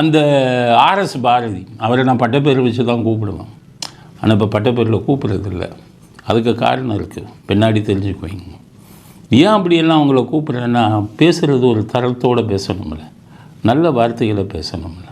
அந்த ஆர்எஸ் பாரதி அவரை நான் பட்டப்பேர் வச்சு தான் கூப்பிடுவேன். ஆனால் இப்போ பட்டப்பேரில் கூப்பிட்றதில்ல. அதுக்கு காரணம் இருக்குது பின்னாடி தெரிஞ்சுக்குவீங்க. ஏன் அப்படியெல்லாம் அவங்கள கூப்பிட்றேன்னா பேசுகிறது ஒரு தரத்தோடு பேசணும்ல. நல்ல வார்த்தைகளை பேசணும்ல.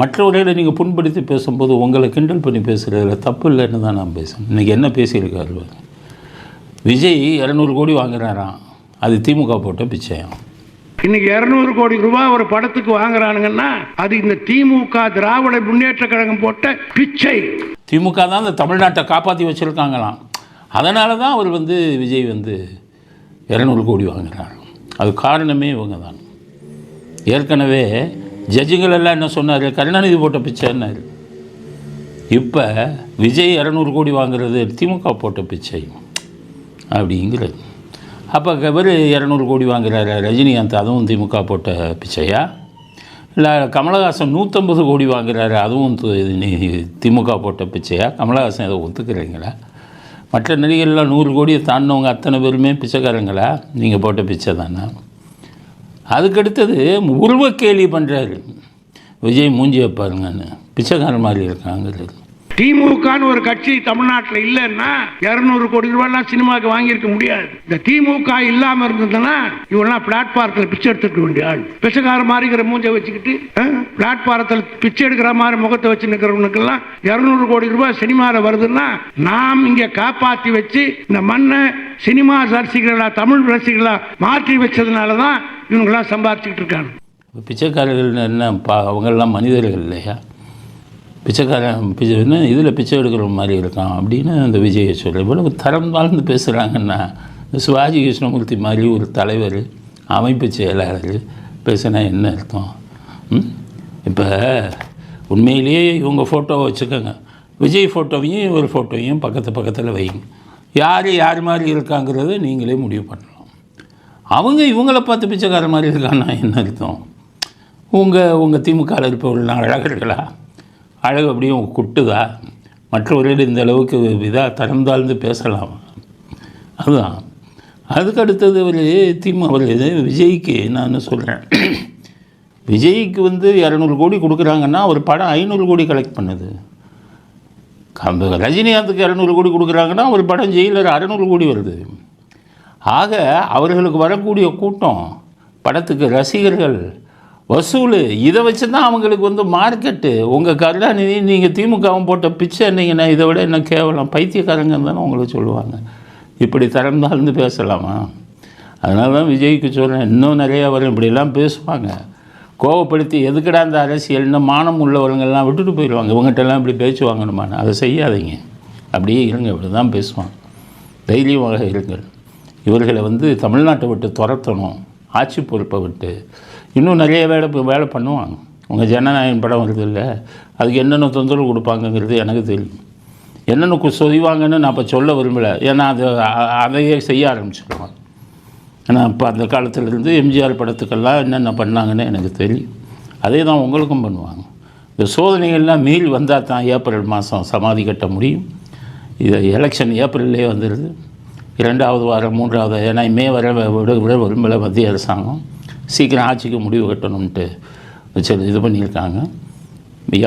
மற்றவர்களை நீங்கள் புண்படுத்தி பேசும்போது உங்களை கிண்டல் பண்ணி பேசுகிறதுல தப்பு இல்லைன்னு தான் நான் பேசுகிறேன் இன்றைக்கி என்ன பேசியிருக்காரு விஜய் இரநூறு கோடி வாங்குறாராம். அது திமுக போட்ட பிச்சையாம். இன்னைக்கு இருநூறு கோடி ரூபாய் ஒரு படத்துக்கு வாங்குறானுங்கன்னா அது இந்த திமுக திராவிட முன்னேற்ற கழகம் போட்ட பிச்சை. திமுக தான் இந்த தமிழ்நாட்டை காப்பாற்றி வச்சுருக்காங்களாம். அதனால தான் அவர் வந்து விஜய் வந்து இரநூறு கோடி வாங்குறாரு. அது காரணமே இவங்க தான் ஏற்கனவே ஜட்ஜுங்கள் எல்லாம் என்ன சொன்னார்? கருணாநிதி போட்ட பிச்சைன்னாரு இப்போ விஜய் இரநூறு கோடி வாங்குறது திமுக போட்ட பிச்சை அப்படிங்கிறது. அப்போ இவர் இரநூறு கோடி வாங்குறாரு ரஜினிகாந்த் அதுவும் திமுக போட்ட பிச்சையா? இல்லை கமலஹாசன் நூற்றம்பது கோடி வாங்குகிறாரு அதுவும் நீ- திமுக போட்ட பிச்சையா? கமலஹாசன் இதை ஒத்துக்கிறீங்களா? மற்ற நடிகர்லாம் நூறு கோடியை தாண்டினவங்க அத்தனை பேருமே பிச்சைக்காரங்களா? நீங்கள் போட்ட பிச்சை தானே? அதுக்கடுத்தது உருவ கேலி பண்ணுறாரு விஜய் மூஞ்சியை பாருங்கன்னு. பிச்சைக்காரன் மாதிரி இருக்காங்கிறது. திமுகன்னு ஒரு கட்சி தமிழ்நாட்டில் இல்லைன்னா இருநூறு கோடி ரூபாய்லாம் சினிமாவுக்கு வாங்கியிருக்க முடியாது. இந்த திமுக இல்லாம இருந்ததுன்னா இவெல்லாம் பிளாட்பாரத்தில் பிச்சை எடுத்துக்க வேண்டிய ஆள். பிச்சைக்கார மாதிரிங்கிற மூஞ்சை வச்சுக்கிட்டு பிளாட்பாரத்தில் பிச்சை எடுக்கிற மாதிரி முகத்தை வச்சு நிற்கிறவனுக்கெல்லாம் இருநூறு கோடி ரூபாய் சினிமாவில் வருதுன்னா நாம் இங்கே காப்பாற்றி வச்சு இந்த மண்ணை சினிமா ரசிகர்களா தமிழ் ரசிகர்களா மாற்றி வச்சதுனால தான் இவங்கெல்லாம் சம்பாதிச்சுக்கிட்டு இருக்காங்க. பிச்சைக்காரர்கள் என்ன பா அவங்கெல்லாம் மனிதர்கள் இல்லையா? பிச்சைக்காரன் பிச்சை என்ன இதில் பிச்சை எடுக்கிற மாதிரி இருக்கான் அப்படின்னு அந்த விஜயை சொல்ல இவ்வளவு தரம் வாழ்ந்து பேசுகிறாங்கன்னா இந்த சிவாஜி கிருஷ்ணமூர்த்தி மாதிரி ஒரு தலைவர் அமைப்பு செயலாளர் பேசினா என்ன அர்த்தம்? ம்? இப்போ உண்மையிலேயே இவங்க ஃபோட்டோவை வச்சுக்கோங்க. விஜய் ஃபோட்டோவையும் இவர் ஃபோட்டோவையும் பக்கத்து பக்கத்தில் வைங்க. யார் யார் மாதிரி இருக்காங்கிறத நீங்களே முடிவு பண்ணலாம். அவங்க இவங்கள பார்த்து பிச்சைக்கார மாதிரி இருக்கான்னா என்ன அர்த்தம்? உங்கள் உங்கள் திமுகவில் இருப்பவர்கள்லாம் அழகர்களா? அழகு அப்படியே குட்டுதா? மற்றவர்கள் இந்த அளவுக்கு இதாக தரம் தாழ்ந்து பேசலாம். அதுதான். அதுக்கு அடுத்தது ஒரு திமுக இது விஜய்க்கு நான் என்ன சொல்கிறேன் விஜய்க்கு வந்து இரநூறு கோடி கொடுக்குறாங்கன்னா ஒரு படம் ஐநூறு கோடி கலெக்ட் பண்ணுது. அந்த ரஜினிகாந்துக்கு இரநூறு கோடி கொடுக்குறாங்கன்னா ஒரு படம் ஜெயிலர் அறநூறு கோடி வருது. ஆக அவர்களுக்கு வரக்கூடிய கூட்டம் படத்துக்கு ரசிகர்கள் வசூல் இதை வச்சு தான் அவங்களுக்கு வந்து மார்க்கெட்டு உங்கள் கருணாநிதி நீங்கள் திமுகவும் போட்ட பிச்சை என்னங்கன்னா இதை விட என்ன கேவலம்? பைத்தியக்காரங்க தானே உங்களுக்கு சொல்லுவாங்க. இப்படி தரம் தாழ்ந்து பேசலாமா? அதனால தான் விஜய்க்கு சொல்கிறேன் இன்னும் நிறையா வரும். இப்படிலாம் பேசுவாங்க. கோவப்படுத்தி எதுக்கடா அந்த அரசியல்னு மானம் உள்ளவர்கள்லாம் விட்டுட்டு போயிடுவாங்க. இவங்ககிட்டலாம் இப்படி பேச்சு வாங்கணுமான்னு அதை செய்யாதீங்க. அப்படியே இருங்க இப்படி தான் பேசுவாங்க தைரியமாக இருங்கள். இவர்களை வந்து தமிழ்நாட்டை விட்டு துரத்தணும். ஆட்சி பொறுப்பை விட்டு இன்னும் நிறைய வேலை வேலை பண்ணுவாங்க. உங்கள் ஜனநாயகம் படம் வருது இல்லை அதுக்கு என்னென்ன தொந்தரவு கொடுப்பாங்கங்கிறது எனக்கு தெரியும். என்னென்ன கு- நான் இப்போ சொல்ல விரும்பலை. ஏன்னா அது அதையே செய்ய ஆரம்பிச்சிடுவாங்க ஏன்னா இப்போ அந்த காலத்திலேருந்து எம்ஜிஆர் படத்துக்கெல்லாம் என்னென்ன பண்ணாங்கன்னு எனக்கு தெரியும். அதே தான் உங்களுக்கும் பண்ணுவாங்க. இந்த சோதனைகள்லாம் மீறி வந்தால் தான் ஏப்ரல் மாதம் சமாதி கட்ட முடியும். இது எலெக்ஷன் ஏப்ரல்லே வந்துடுது இரண்டாவது வாரம் மூன்றாவது ஏன்னா மே வர விட விட விரும்பலை மத்திய அரசாங்கம். சீக்கிரம் ஆட்சிக்கு முடிவு கட்டணும்ன்ட்டு வச்சு இது பண்ணியிருக்காங்க.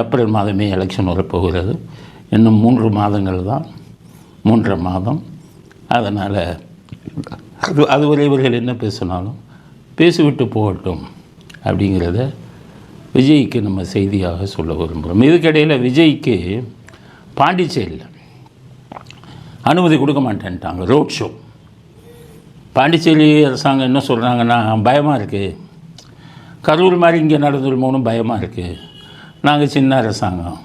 ஏப்ரல் மாதமே எலெக்ஷன் வரப்போகிறது. இன்னும் மூன்று மாதங்கள் தான். மூன்றரை மாதம். அதனால் அது அதுவரை இவர்கள் என்ன பேசினாலும் பேசிவிட்டு போகட்டும் அப்படிங்கிறத விஜய்க்கு நம்ம செய்தியாக சொல்ல விரும்புகிறோம். இதுக்கிடையில் விஜய்க்கு பாண்டிச்சேரியில் அனுமதி கொடுக்க மாட்டேன்ட்டாங்க ரோட் ஷோ பாண்டிச்சேரி அரசாங்கம் என்ன சொல்கிறாங்கன்னா பயமாக இருக்குது கரூர் மாதிரி இங்கே நடந்துருமோன்னு பயமாக இருக்குது நாங்கள் சின்ன அரசாங்கம்.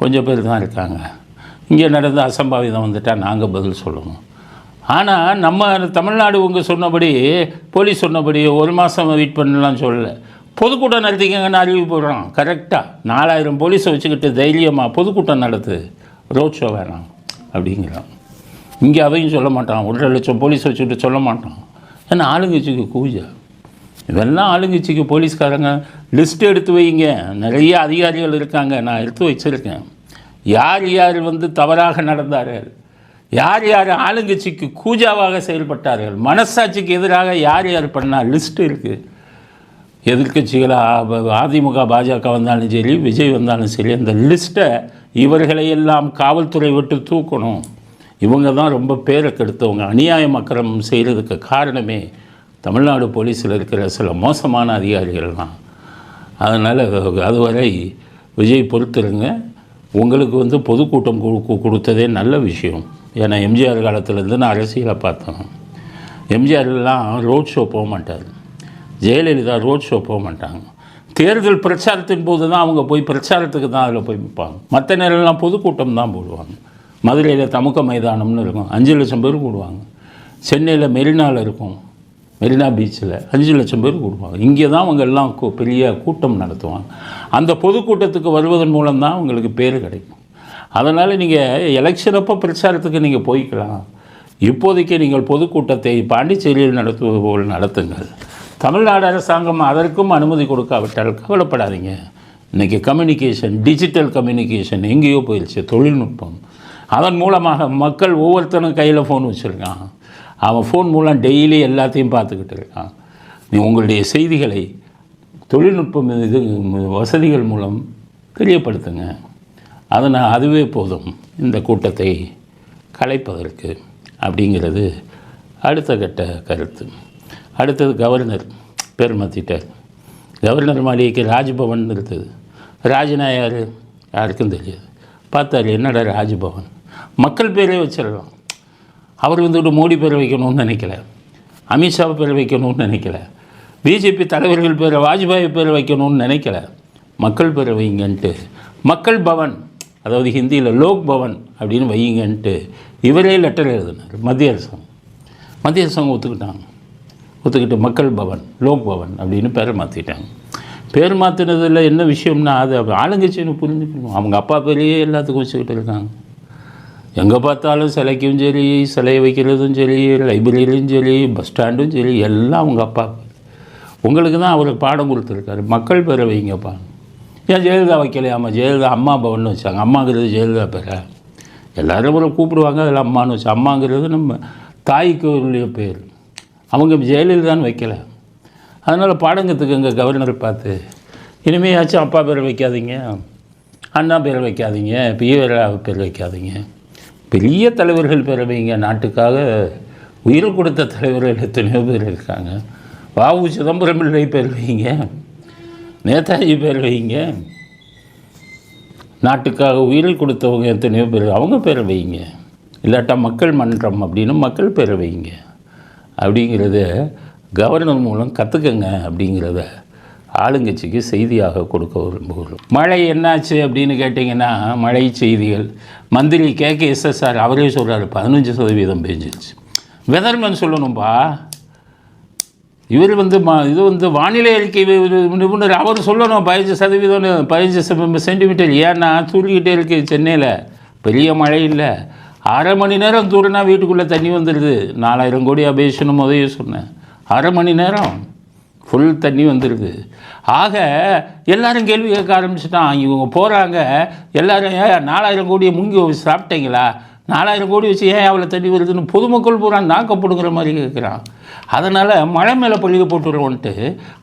கொஞ்சம் பேர் தான் இருக்காங்க. இங்கே நடந்த அசம்பாவிதம் வந்துட்டால் நாங்கள் பதில் சொல்லணும். ஆனால் நம்ம தமிழ்நாடு உங்கள் சொன்னபடி போலீஸ் சொன்னபடி ஒரு மாதம் வெயிட் பண்ணலாம்னு சொல்லலை. பொதுக்கூட்டம் நடத்திக்கங்கன்னு அறிவு போடுறோம் கரெக்டாக நாலாயிரம் போலீஸை வச்சுக்கிட்டு தைரியமாக பொதுக்கூட்டம் நடத்து. ரோட் ஷோ வேணாம் அப்படிங்கிறான். இங்கே அவையும் சொல்ல மாட்டான். ஒன்றரை லட்சம் போலீஸ் வச்சுக்கிட்டு சொல்ல மாட்டான். ஏன்னா ஆளுங்கட்சிக்கு கூஜா. இதெல்லாம் ஆளுங்கட்சிக்கு போலீஸ்காரங்க லிஸ்ட் எடுத்து வைங்க. நிறைய அதிகாரிகள் இருக்காங்க. நான் எடுத்து வச்சுருக்கேன். யார் யார் வந்து தவறாக நடந்தார்கள்? யார் யார் ஆளுங்கட்சிக்கு கூஜாவாக செயல்பட்டார்கள்? மனசாட்சிக்கு எதிராக யார் யார் பண்ணால் லிஸ்ட் இருக்குது எதிர்கட்சிகளாக அதிமுக பாஜக வந்தாலும் சரி விஜய் வந்தாலும் சரி அந்த லிஸ்ட்டை இவர்களையெல்லாம் காவல்துறை விட்டு தூக்கணும். இவங்க தான் ரொம்ப பேரை கெடுத்தவங்க. அநியாயம் அக்கிரமம் செய்கிறதுக்கு காரணமே தமிழ்நாடு போலீஸில் இருக்கிற சில மோசமான அதிகாரிகள் தான் அதனால் அதுவரை விஜய் பொறுத்துருங்க. உங்களுக்கு வந்து பொதுக்கூட்டம் கொடுத்ததே நல்ல விஷயம். ஏன்னா எம்ஜிஆர் காலத்துலேருந்து நான் அரசியலை பார்த்தேன். எம்ஜிஆர்லாம் ரோட் ஷோ போக மாட்டார். ஜெயலலிதா ரோட் ஷோ போக மாட்டாங்க. தேர்தல் பிரச்சாரத்தின் போது தான் அவங்க போய் பிரச்சாரத்துக்கு தான் அதில் போய் நிற்பாங்க. மற்ற நேரம்லாம் பொதுக்கூட்டம் தான் போடுவாங்க. மதுரையில் தமுக்க மைதானம்னு இருக்கும். அஞ்சு லட்சம் பேர் கூடுவாங்க. சென்னையில் மெரினாவில் இருக்கும். மெரினா பீச்சில் அஞ்சு லட்சம் பேர் கூடுவாங்க. இங்கே தான் அவங்க எல்லாம் கூ- பெரிய கூட்டம் நடத்துவாங்க. அந்த பொதுக்கூட்டத்துக்கு வருவதன் மூலம் தான் உங்களுக்கு பேர் கிடைக்கும். அதனால் நீங்கள் எலெக்ஷன் அப்போ பிரச்சாரத்துக்கு நீங்கள் போய்க்கலாம். இப்போதைக்கு நீங்கள் பொதுக்கூட்டத்தை பாண்டிச்சேரியில் நடத்துவது போல் நடத்துங்கள். தமிழ்நாடு அரசாங்கம் அதற்கும் அனுமதி கொடுக்காவிட்டால் கவலைப்படாதீங்க. இன்றைக்கி கம்யூனிகேஷன் டிஜிட்டல் கம்யூனிகேஷன் எங்கேயோ போயிடுச்சு தொழில்நுட்பம். அதன் மூலமாக மக்கள் ஒவ்வொருத்தனும் கையில் ஃபோன் வச்சுருக்கான். அவன் ஃபோன் மூலம் டெய்லி எல்லாத்தையும் பார்த்துக்கிட்டு இருக்கான். நீ உங்களுடைய செய்திகளை தொழில்நுட்பம் இது வசதிகள் மூலம் தெரியப்படுத்துங்க. அதனால் அதுவே போதும் இந்த கூட்டத்தை கலைப்பதற்கு அப்படிங்கிறது அடுத்த கட்ட கருத்து. அடுத்தது கவர்னர் பேர் மாற்றிட்டார் கவர்னர் மாளிகைக்கு ராஜ்பவன் இருந்தது. ராஜனா யார் யாருக்கும் தெரியாது. பார்த்தாரு என்னடா ராஜ்பவன்? மக்கள் பேரே வச்சிடலாம். அவர் வந்துட்டு மோடி பேரை வைக்கணும்னு நினைக்கல. அமித்ஷா பேரை வைக்கணும்னு நினைக்கல. பிஜேபி தலைவர்கள் பேரை வாஜ்பாய் பேரை வைக்கணும்னு நினைக்கல. மக்கள் பேரை வைங்கன்ட்டு. மக்கள் பவன் அதாவது ஹிந்தியில் லோக் பவன் அப்படின்னு வையுங்கன்ட்டு இவரே லெட்டர் எழுதினார் மத்திய அரசாங்கம். மத்திய அரசாங்கம் ஒத்துக்கிட்டாங்க. ஒத்துக்கிட்டு மக்கள் பவன் லோக் பவன் அப்படின்னு பேரை மாற்றிட்டாங்க பேர் மாற்றினதில் என்ன விஷயம்னா அது ஆளுங்கட்சின்னு புரிஞ்சுக்கணும். அவங்க அப்பா பேரையே எல்லாத்துக்கும் வச்சுக்கிட்டு இருக்காங்க. எங்கே பார்த்தாலும் சிலைக்கும் சரி சிலையை வைக்கிறதும் சரி லைப்ரரியும் சரி பஸ் ஸ்டாண்டும் சரி எல்லாம் அவங்க அப்பா. உங்களுக்கு தான் அவருக்கு பாடம் கொடுத்துருக்காரு. மக்கள் பேரை வைங்கப்பா. ஏன் ஜெயலலிதா வைக்கலையாம்மா? ஜெயலலிதா அம்மா பவன் வச்சாங்க. அம்மாங்கிறது ஜெயலலிதா பேரை? எல்லோரும் அவரை கூப்பிடுவாங்க அதில் அம்மான்னு வச்சு அம்மாங்கிறது நம்ம தாய்க்கு உரிய பேர். அவங்க ஜெயலலிதான்னு வைக்கல. அதனால் பாடங்கத்துக்கு எங்கள் கவர்னரை பார்த்து இனிமேயாச்சும் அப்பா பேரை வைக்காதீங்க. அண்ணா பேரை வைக்காதீங்க. பிஏ பேர் வைக்காதீங்க. பெரிய தலைவர்கள் பேரை நாட்டுக்காக உயிர் கொடுத்த தலைவர்கள் எத்தனையோ பேர் இருக்காங்க. வாவு சிதம்பரம் பிள்ளை பேர் வைங்க நேதாஜி பேர் வைங்க நாட்டுக்காக உயிரை கொடுத்தவங்க எத்தனையோ பேர் அவங்க பேர் வைங்க இல்லாட்டா மக்கள் மன்றம் அப்படின்னு மக்கள் பேர் வைங்க அப்படிங்கிறத கவர்னர் மூலம் கற்றுக்கங்க அப்படிங்கிறத ஆளுங்கட்சிக்கு செய்தியாக கொடுக்க விரும்புகிறோம். மழை என்னாச்சு அப்படின்னு கேட்டிங்கன்னா மழை செய்திகள். மந்திரி கே. கே. எஸ்எஸ்ஆர் அவரே சொல்கிறாரு பதினஞ்சு சதவீதம் பெஞ்சிருச்சு. வெதர்மேன் சொல்லணும்பா. இவர் வந்து மா இது வந்து வானிலை அறிக்கை நிபுணர். அவர் சொல்லணும் பதினஞ்சு சதவீதம் பதினஞ்சு சென்டிமீட்டர். ஏன்னா தூரிக்கிட்டே இருக்கு சென்னையில். பெரிய மழை இல்லை. அரை மணி நேரம் தூரனா வீட்டுக்குள்ளே தண்ணி வந்துடுது நாலாயிரம் கோடி அபேஷனும் முதல்ல சொன்னேன். அரை மணி நேரம். ஃபுல் தண்ணி வந்துடுது ஆக எல்லாரும் கேள்வி கேட்க ஆரம்பிச்சிட்டான் இவங்க போகிறாங்க எல்லாரும் ஏன் நாலாயிரம் கோடியை முங்கி சாப்பிட்டீங்களா? நாலாயிரம் கோடி வச்சு ஏன் அவ்வளோ தண்ணி வருதுன்னு பொதுமக்கள் பூரா நாக்க மாதிரி கேட்குறான் அதனால் மழை மேலே பள்ளியை போட்டுருவோன்ட்டு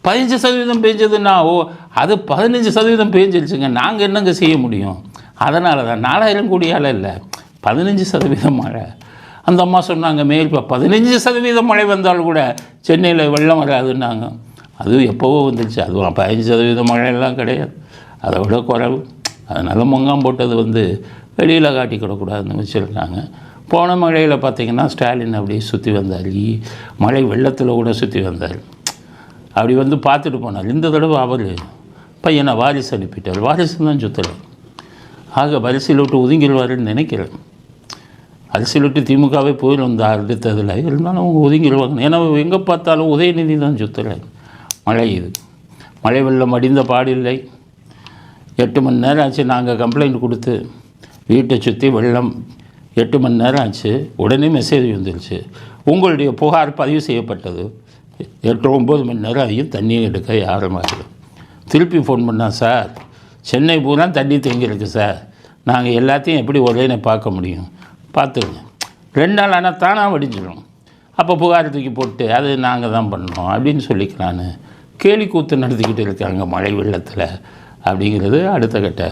பதினஞ்சு சதவீதம் பெஞ்சதுன்னா ஓ அது பதினஞ்சு சதவீதம் பெஞ்சிருச்சுங்க. நாங்கள் என்னங்க செய்ய முடியும்? அதனால தான் நாலாயிரம் கோடியால் இல்லை பதினஞ்சு சதவீதம் மழை. அந்த அம்மா சொன்னாங்க மேல் இப்போ பதினஞ்சு சதவீதம் மழை வந்தால் கூட சென்னையில் வெள்ளம் வராதுன்னாங்க. அது எப்போவோ வந்துச்சு. அதுவும் பதினஞ்சு சதவீதம் மழையெல்லாம் கிடையாது. அதை விட குறைவு. அதனால் முங்காம் போட்டது வந்து வெளியில் காட்டிக்கிடக்கூடாதுன்னு வச்சுருக்காங்க போன மழையில் பார்த்திங்கன்னா ஸ்டாலின் அப்படியே சுற்றி வந்தார். ஈ- மழை வெள்ளத்தில் கூட சுற்றி வந்தார். அப்படி வந்து பார்த்துட்டு போனார். இந்த தடவை அவர் பையனை வாரிசு அனுப்பிட்டார். வாரிசு தான் சுற்றலை ஆக வரிசையில் விட்டு ஒதுங்கிடுவாருன்னு நினைக்கிறேன். அரசியல் விட்டு திமுகவே போயிடும். அடுத்ததில் இருந்தாலும் அவங்க ஒதுங்கிடுவாங்க. ஏன்னா எங்கே பார்த்தாலும் உதயநிதி தான் சுற்றுறாரு மழை இது. மழை வெள்ளம் அடிந்த பாடில்லை. எட்டு மணி நேரம் ஆச்சு நாங்கள் கம்ப்ளைண்ட் கொடுத்து. வீட்டை சுற்றி வெள்ளம். எட்டு மணி நேரம் ஆச்சு. உடனே மெசேஜ் வந்துருச்சு. உங்களுடைய புகார் பதிவு செய்யப்பட்டது. எட்டு ஒம்பது மணி நேரம் ஆகியும் தண்ணியை எடுக்க யாரும் திருப்பி ஃபோன் பண்ணால் சார் சென்னை பூரா தண்ணி தேங்கியிருக்கு சார். நாங்கள் எல்லாத்தையும் எப்படி ஒரேனே பார்க்க முடியும்? பார்த்துருங்க ரெண்டு நாள் ஆனால் தானாக வடிஞ்சிடும் அப்போ புகார் தூக்கி போட்டு அது நாங்கள் தான் பண்ணோம் அப்படின்னு சொல்லிக்கலான்னு கேலிக்கூத்து நடத்திக்கிட்டு இருக்காங்க மழை வெள்ளத்தில் அப்படிங்கிறது அடுத்த கட்ட